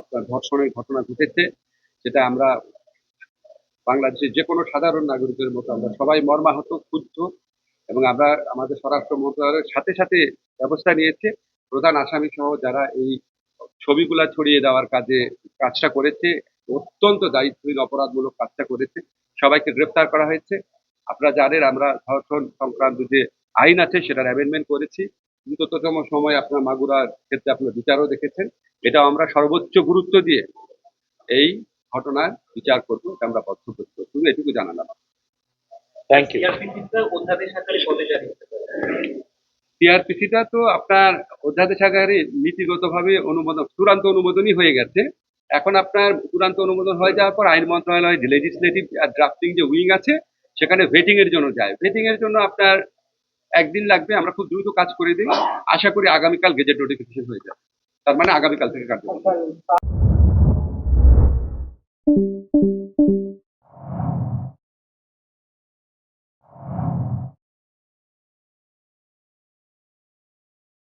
আপনার ধর্ষণের ঘটনা ঘটেছে, সেটা আমরা বাংলাদেশের যে কোনো সাধারণ নাগরিকের মতো আমরা সবাই মর্মাহত, ক্ষুব্ধ এবং আমরা আমাদের স্বরাষ্ট্র মন্ত্রণালয়ের সাথে সাথে ব্যবস্থা নিয়েছে। প্রধান আসামি সহ যারা এই ছবিগুলা ছড়িয়ে দেওয়ার কাজে, কাজটা করেছে, অত্যন্ত দায়িত্বহীন, অপরাধমূলক কাজটা করেছে। সবাইকে গ্রেপ্তার করা হয়েছে। আপনারা জানেন আমরা ধর্ষণ সংক্রান্ত যে আইন আছে, সেটার অ্যামেন্ডমেন্ট করেছি। দ্রুততম সময় আপনার মাগুরার ক্ষেত্রে আপনার বিচারও দেখেছেন। এটা আমরা সর্বোচ্চ গুরুত্ব দিয়ে এই ঘটনার বিচার করব এটা আমরা বদ্ধপরিত শুধু এটুকু জানালাম। থ্যাংক ইউ সিআরপিসিটা অধ্যাদেশ আকারে কবে জারি হতে তো আপনার অধ্যাদেশ আকারে নীতিগতভাবে অনুমোদন চূড়ান্ত অনুমোদনই হয়ে গেছে। এখন আপনার চূড়ান্ত অনুমোদন হয়ে যাওয়ার পর আইন মন্ত্রণালয় লেজিসলেটিভ আর ড্রাফটিং যে উইং আছে সেখানে ভেটিং এর জন্য যায়। ভেটিং এর জন্য আপনার একদিন লাগবে, আমরা খুব দ্রুত কাজ করে দিই। আশা করি আগামীকাল গেজেট নোটিফিকেশন হয়ে যাবে। তার মানে আগামীকাল থেকে কার্যকর